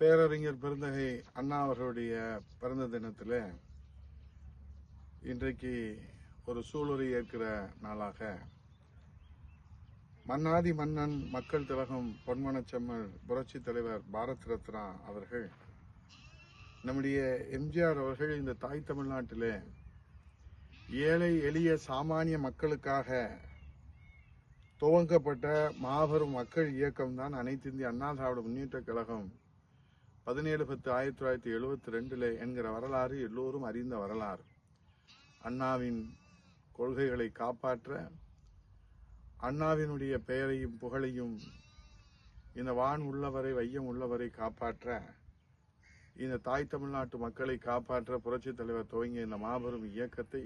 பேரறிஞர் பெருந்தகை அண்ணா அவர்களுடைய பிறந்த தினத்தில் இன்றைக்கு ஒரு சூளுரை ஏற்கிற நாளாக மன்னாதி மன்னன் மக்கள் திலகம் பொன்மனச்செம்மல் புரட்சி தலைவர் பாரத் ரத்னா அவர்கள் நம்முடைய எம்ஜிஆர் அவர்கள் இந்த தாய் தமிழ்நாட்டிலே ஏழை எளிய சாமானிய மக்களுக்காக துவங்கப்பட்ட மாபெரும் மக்கள் இயக்கம்தான் அனைத்து இந்திய அண்ணா திராவிட முன்னேற்ற கழகம் பதினேழு பத்து ஆயிரத்தி தொள்ளாயிரத்தி எழுபத்தி ரெண்டில் என்கிற வரலாறு எல்லோரும் அறிந்த வரலாறு. அண்ணாவின் கொள்கைகளை காப்பாற்ற அண்ணாவினுடைய பெயரையும் புகழையும் இந்த வான் உள்ளவரை வையம் உள்ளவரை காப்பாற்ற இந்த தாய் தமிழ்நாட்டு மக்களை காப்பாற்ற புரட்சித் தலைவர் துவங்கிய இந்த மாபெரும் இயக்கத்தை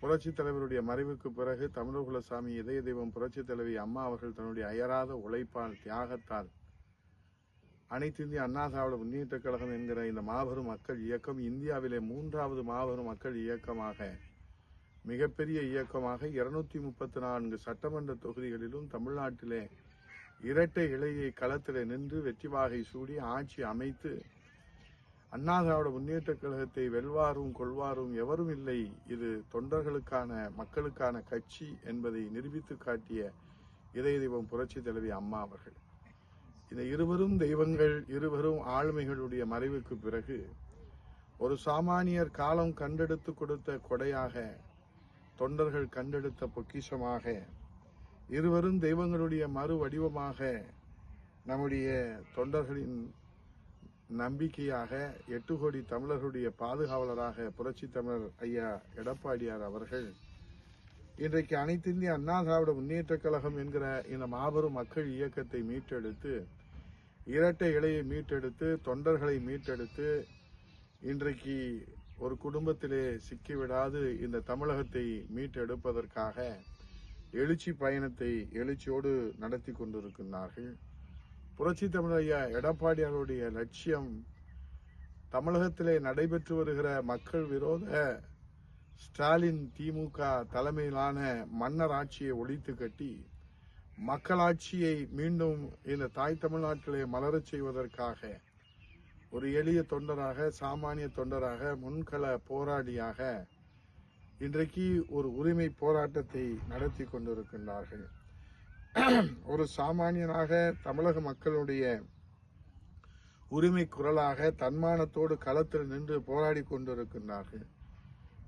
புரட்சித் தலைவருடைய மறைவுக்கு பிறகு தமிழகுலசாமி இதய தெய்வம் புரட்சித் தலைவி அம்மா அவர்கள் தன்னுடைய அயராத உழைப்பால் தியாகத்தால் அனைத்து இந்திய அண்ணா திராவிட முன்னேற்ற கழகம் என்கிற இந்த மாபெரும் மக்கள் இயக்கம் இந்தியாவிலே மூன்றாவது மாபெரும் மக்கள் இயக்கமாக மிகப்பெரிய இயக்கமாக இருநூத்தி முப்பத்தி நான்கு சட்டமன்ற தொகுதிகளிலும் தமிழ்நாட்டிலே இரட்டை இலையை களத்திலே நின்று வெற்றி வாகை சூடி ஆட்சி அமைத்து அண்ணா திராவிட முன்னேற்ற கழகத்தை வெல்வாரும் கொள்வாரும் எவரும் இல்லை. இது தொண்டர்களுக்கான மக்களுக்கான கட்சி என்பதை நிரூபித்து காட்டிய இதய தெய்வம் புரட்சி தலைவி அம்மா அவர்கள். இந்த இருவரும் தெய்வங்கள் இருவரும் ஆளுமைகளுடைய மறைவுக்கு பிறகு ஒரு சாமானியர் காலம் கண்டெடுத்து கொடுத்த கொடையாக தொண்டர்கள் கண்டெடுத்த பொக்கிஷமாக இருவரும் தெய்வங்களுடைய மறு வடிவமாக நம்முடைய தொண்டர்களின் நம்பிக்கையாக எட்டு கோடி தமிழர்களுடைய பாதுகாவலராக புரட்சி தமிழர் ஐயா எடப்பாடியார் அவர்கள் இன்றைக்கு அனைத்திந்திய அண்ணா திராவிட முன்னேற்ற கழகம் என்கிற இந்த மாபெரும் மக்கள் இயக்கத்தை மீட்டெடுத்து இரட்டை இலையை மீட்டெடுத்து தொண்டர்களை மீட்டெடுத்து இன்றைக்கு ஒரு குடும்பத்திலே சிக்கிவிடாது இந்த தமிழகத்தை மீட்டெடுப்பதற்காக எழுச்சி பயணத்தை எழுச்சியோடு நடத்தி கொண்டிருக்கின்றார்கள். புரட்சி தமிழர் ஐயா எடப்பாடியாருடைய லட்சியம் தமிழகத்திலே நடைபெற்று வருகிற மக்கள் விரோத ஸ்டாலின் திமுக தலைமையிலான மன்னர் ஆட்சியை ஒழித்து கட்டி மக்களாட்சியை மீண்டும் இந்த தாய் தமிழ்நாட்டிலே மலரச் செய்வதற்காக ஒரு எளிய தொண்டராக சாமானிய தொண்டராக முன்கள போராடியாக இன்றைக்கு ஒரு உரிமை போராட்டத்தை நடத்தி கொண்டிருக்கின்றார்கள். ஒரு சாமானியனாக தமிழக மக்களுடைய உரிமை குரலாக தன்மானத்தோடு களத்தில் நின்று போராடி கொண்டிருக்கின்றார்கள்.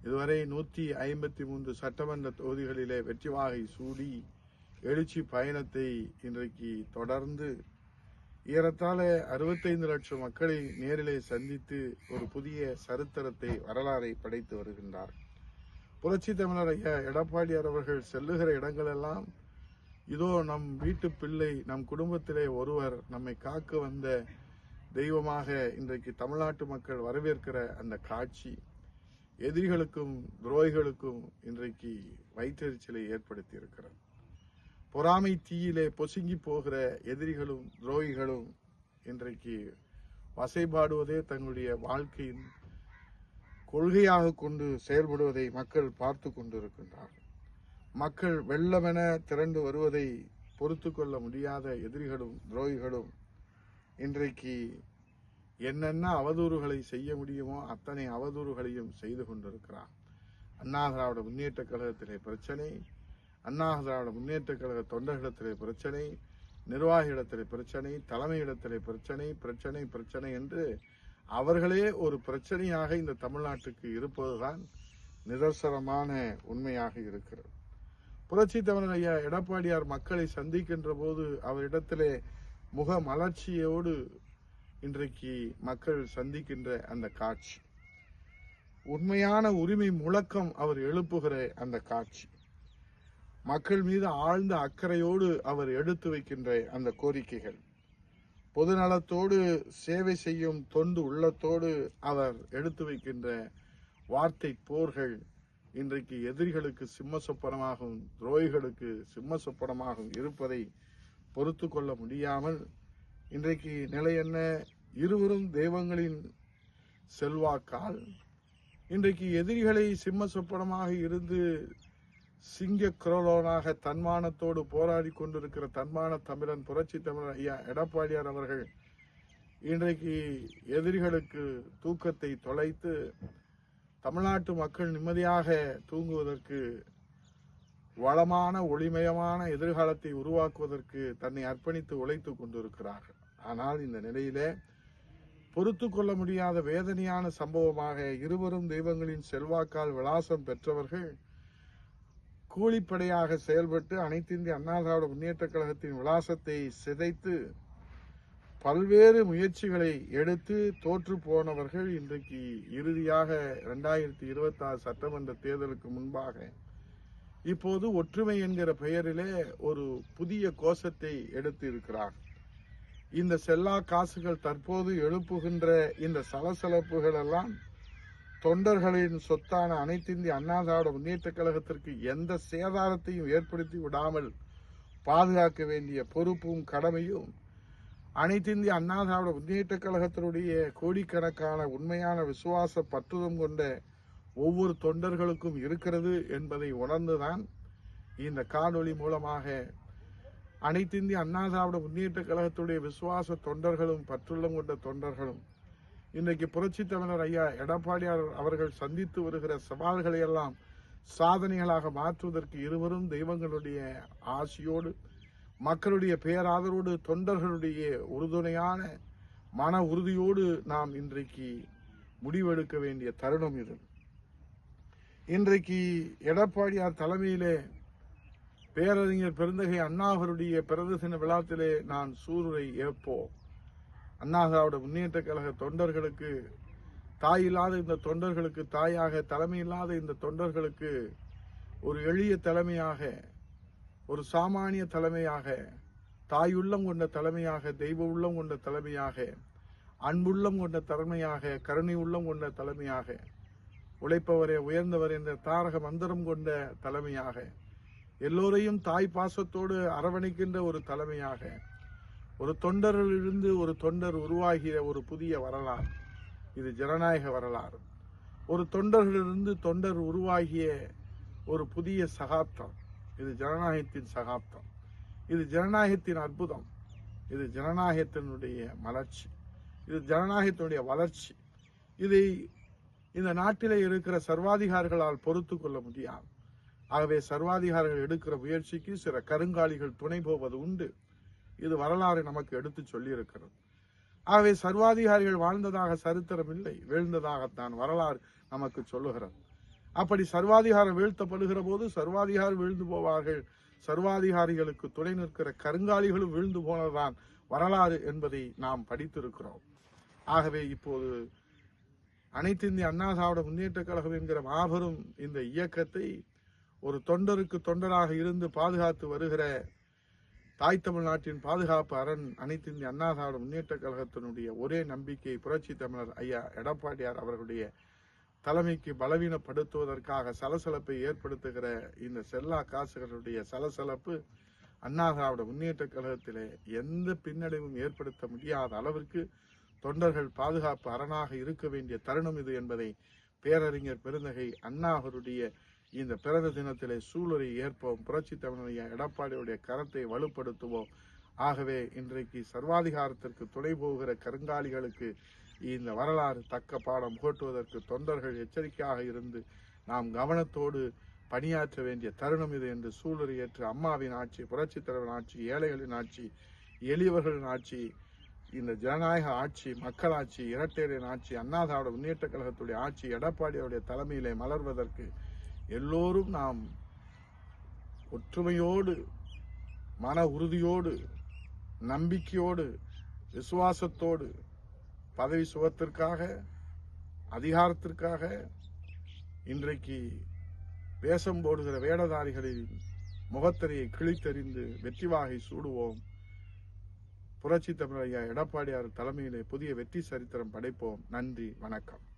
இதுவரை நூற்றி ஐம்பத்தி மூன்று சட்டமன்ற தொகுதிகளிலே வெற்றி வாகை சூடி எழுச்சி பயணத்தை இன்றைக்கு தொடர்ந்து ஏறத்தாழ அறுபத்தைந்து லட்சம் மக்களை நேரிலே சந்தித்து ஒரு புதிய சரித்திரத்தை வரலாறை படைத்து வருகின்றார். புரட்சி தமிழர் ஐயா எடப்பாடியார் அவர்கள் செல்லுகிற இடங்களெல்லாம் இதோ நம் வீட்டு பிள்ளை நம் குடும்பத்திலே ஒருவர் நம்மை காக்க வந்த தெய்வமாக இன்றைக்கு தமிழ்நாட்டு மக்கள் வரவேற்கிற அந்த காட்சி எதிரிகளுக்கும் துரோகிகளுக்கும் இன்றைக்கு வயிற்றெரிச்சலை ஏற்படுத்தி இருக்கிறது பொறாமை தீயிலே பொசுங்கி போகிற எதிரிகளும் துரோகிகளும் இன்றைக்கு வசைபாடுவதே தங்களுடைய வாழ்க்கையின் கொள்கையாக கொண்டு செயல்படுவதை மக்கள் பார்த்து கொண்டிருக்கின்றார்கள். மக்கள் வெள்ளமென திரண்டு வருவதை பொறுத்து கொள்ள முடியாத எதிரிகளும் துரோகிகளும் இன்றைக்கு என்னென்ன அவதூறுகளை செய்ய முடியுமோ அத்தனை அவதூறுகளையும் செய்து கொண்டிருக்கிறார். அண்ணா திராவிட முன்னேற்ற கழகத்திலே பிரச்சனை அண்ணா திராவிட முன்னேற்ற கழக தொண்டர்களிடத்திலே பிரச்சனை நிர்வாகியிடத்திலே பிரச்சனை தலைமையிடத்திலே பிரச்சனை பிரச்சனை பிரச்சனை என்று அவர்களே ஒரு பிரச்சனையாக இந்த தமிழ்நாட்டுக்கு இருப்பதுதான் நிதர்சனமான உண்மையாக இருக்கிறது. புரட்சி தமிழர் ஐயா எடப்பாடியார் மக்களை சந்திக்கின்ற போது அவரிடத்திலே முக மலர்ச்சியோடு இன்றைக்கு மக்கள் சந்திக்கின்ற அந்த காட்சி. உண்மையான உரிமை முழக்கம் அவர் எழுப்புகிற அந்த காட்சி. மக்கள் மீது ஆழ்ந்த அக்கறையோடு அவர் எடுத்து வைக்கின்ற அந்த கோரிக்கைகள். பொதுநலத்தோடு சேவை செய்யும் தொண்டு உள்ளத்தோடு அவர் எடுத்து வைக்கின்ற வார்த்தை போர்கள் இன்றைக்கு எதிரிகளுக்கு சிம்ம சொப்பனமாகவும் துரோகிகளுக்கு சிம்ம சொப்பனமாகவும் இருப்பதை பொறுத்து கொள்ள முடியாமல் இன்றைக்கு நிலை என்ன? இருவரும் தெய்வங்களின் செல்வாக்கால் இன்றைக்கு எதிரிகளை சிம்ம சொப்பனமாக இருந்து சிங்க குரலோனாக தன்மானத்தோடு போராடி கொண்டிருக்கிற தன்மான தமிழன் புரட்சி தமிழன் ஐயா எடப்பாடியார் அவர்கள் இன்றைக்கு எதிரிகளுக்கு தூக்கத்தை தொலைத்து தமிழ்நாட்டு மக்கள் நிம்மதியாக தூங்குவதற்கு வளமான ஒளிமயமான எதிர்காலத்தை உருவாக்குவதற்கு தன்னை அர்ப்பணித்து உழைத்து கொண்டிருக்கிறார்கள். ஆனால் இந்த நிலையிலே பொறுத்து கொள்ள முடியாத வேதனையான சம்பவமாக இருவரும் தெய்வங்களின் செல்வாக்கால் விலாசம் பெற்றவர்கள் கூலிப்படையாக செயல்பட்டு அனைத்து இந்திய அண்ணா திராவிட முன்னேற்ற கழகத்தின் விலாசத்தை சிதைத்து பல்வேறு முயற்சிகளை எடுத்து தோற்று போனவர்கள் இன்றைக்கு இறுதியாக ரெண்டாயிரத்தி இருபத்தாறு சட்டமன்ற தேர்தலுக்கு முன்பாக இப்போது ஒற்றுமை என்கிற பெயரிலே ஒரு புதிய கோஷத்தை எடுத்து இருக்கிறார். இந்த செல்லா காசுகள் தற்போது எழுப்புகின்ற இந்த சலசலப்புகள் எல்லாம் தொண்டர்களின் சொத்தான அனைத்து இந்திய அண்ணா திராவிட முன்னேற்ற கழகத்திற்கு எந்த சேதாரத்தையும் ஏற்படுத்தி விடாமல் பாதுகாக்க வேண்டிய பொறுப்பும் கடமையும் அனைத்து இந்திய அண்ணா திராவிட முன்னேற்ற கழகத்தினுடைய கோடிக்கணக்கான உண்மையான விசுவாச பற்றுதம் கொண்ட ஒவ்வொரு தொண்டர்களுக்கும் இருக்கிறது என்பதை உணர்ந்துதான் இந்த காணொளி மூலமாக அனைத்து இந்திய அண்ணா திராவிட முன்னேற்ற கழகத்துடைய விசுவாச தொண்டர்களும் பற்றுள்ளம் கொண்ட தொண்டர்களும் இன்றைக்கு புரட்சி தலைவர் ஐயா எடப்பாடியார் அவர்கள் சந்தித்து வருகிற சவால்களை எல்லாம் சாதனைகளாக மாற்றுவதற்கு இருவரும் தெய்வங்களுடைய ஆசியோடு மக்களுடைய பேராதரோடு தொண்டர்களுடைய உறுதுணையான மன உறுதியோடு நாம் இன்றைக்கு முடிவெடுக்க வேண்டிய தருணம் இது. இன்றைக்கு எடப்பாடியார் தலைமையிலே பேரறிஞர் பெருந்தகை அண்ணா அவருடைய பிறந்த தின விழாத்திலே நான் சூருரை ஏற்போம். அண்ணா திராவிட முன்னேற்ற கழக தொண்டர்களுக்கு தாய் இல்லாத இந்த தொண்டர்களுக்கு தாயாக தலைமை இல்லாத இந்த தொண்டர்களுக்கு ஒரு எளிய தலைமையாக ஒரு சாமானிய தலைமையாக தாய் உள்ளம் கொண்ட தலைமையாக தெய்வ உள்ளம் கொண்ட தலைமையாக அன்புள்ளம் கொண்ட தலைமையாக கருணை உள்ளம் கொண்ட தலைமையாக உழைப்பவரே உயர்ந்தவர் என்ற தாரக மந்திரம் கொண்ட தலைமையாக எல்லோரையும் தாய் பாசத்தோடு அரவணைக்கின்ற ஒரு தலைமையாக ஒரு தொண்டரிலிருந்து ஒரு தொண்டர் உருவாகிய ஒரு புதிய வரலாறு. இது ஜனநாயக வரலாறு. ஒரு தொண்டர்களிலிருந்து தொண்டர் உருவாகிய ஒரு புதிய சகாப்தம். இது ஜனநாயகத்தின் சகாப்தம். இது ஜனநாயகத்தின் அற்புதம். இது ஜனநாயகத்தினுடைய மலர்ச்சி. இது ஜனநாயகத்தினுடைய வளர்ச்சி. இதை இந்த நாட்டிலே இருக்கிற சர்வாதிகாரிகளால் பொறுத்து கொள்ள முடியாது. ஆகவே சர்வாதிகாரிகள் எடுக்கிற முயற்சிக்கு சில கருங்காலிகள் துணை போவது உண்டு. இது வரலாறு நமக்கு எடுத்து சொல்லி இருக்கிறது ஆகவே சர்வாதிகாரிகள் வாழ்ந்ததாக சரித்திரம் இல்லை வீழ்ந்ததாகத்தான் வரலாறு நமக்கு சொல்லுகிறது. அப்படி சர்வாதிகாரம் வீழ்த்தப்படுகிற போது சர்வாதிகாரி வீழ்ந்து போவார்கள். சர்வாதிகாரிகளுக்கு துணை நிற்கிற கருங்காலிகளும் வீழ்ந்து போனதுதான் வரலாறு என்பதை நாம் படித்திருக்கிறோம். ஆகவே இப்போது அனைத்து இந்திய அண்ணா திராவிட முன்னேற்ற கழகம் என்கிற மாபெரும் இந்த இயக்கத்தை ஒரு தொண்டருக்கு தொண்டராக இருந்து பாதுகாத்து வருகிற தாய் தமிழ்நாட்டின் பாதுகாப்பு அரண் அனைத்து இந்திய அண்ணா திராவிட முன்னேற்ற கழகத்தினுடைய ஒரே நம்பிக்கை புரட்சி தமிழர் ஐயா எடப்பாடியார் அவர்களுடைய தலைமைக்கு பலவீனப்படுத்துவதற்காக சலசலப்பை ஏற்படுத்துகிற இந்த செல்லா காசுகளுடைய சலசலப்பு அண்ணா திராவிட முன்னேற்ற கழகத்திலே எந்த பின்னடைவும் ஏற்படுத்த முடியாத அளவிற்கு தொண்டர்கள் பாதுகாப்பு அரணாக இருக்க வேண்டிய தருணம் இது என்பதை பேரறிஞர் பெருந்தகை அண்ணா அவருடைய இந்த பிறந்த தினத்திலே சூழலை ஏற்போம் புரட்சி தமிழரைய எடப்பாடியுடைய கரத்தை வலுப்படுத்துவோம். ஆகவே இன்றைக்கு சர்வாதிகாரத்திற்கு துணை போகிற கருங்காலிகளுக்கு இந்த வரலாறு தக்க பாடம் புகட்டுவதற்கு தொண்டர்கள் எச்சரிக்கையாக இருந்து நாம் கவனத்தோடு பணியாற்ற வேண்டிய தருணம் இது என்று சூழலை ஏற்று அம்மாவின் ஆட்சி புரட்சி தலைவரின் ஆட்சி ஏழைகளின் ஆட்சி எளியவர்களின் ஆட்சி இந்த ஜனநாயக ஆட்சி மக்களாட்சி இரட்டையரின் ஆட்சி அண்ணா திராவிட முன்னேற்ற கழகத்துடைய ஆட்சி எடப்பாடியுடைய தலைமையிலே மலர்வதற்கு எல்லோரும் நாம் ஒற்றுமையோடு மன உறுதியோடு நம்பிக்கையோடு விசுவாசத்தோடு பதவி சுகத்திற்காக அதிகாரத்திற்காக இன்றைக்கு வேஷம் போடுகிற வேடதாரிகளின் முகத்திரையை கிழித்தறிந்து வெற்றி வாகை சூடுவோம். புரட்சி தமிழ் ஐயா எடப்பாடியார் தலைமையிலே புதிய வெற்றி சரித்திரம் படைப்போம். நன்றி வணக்கம்.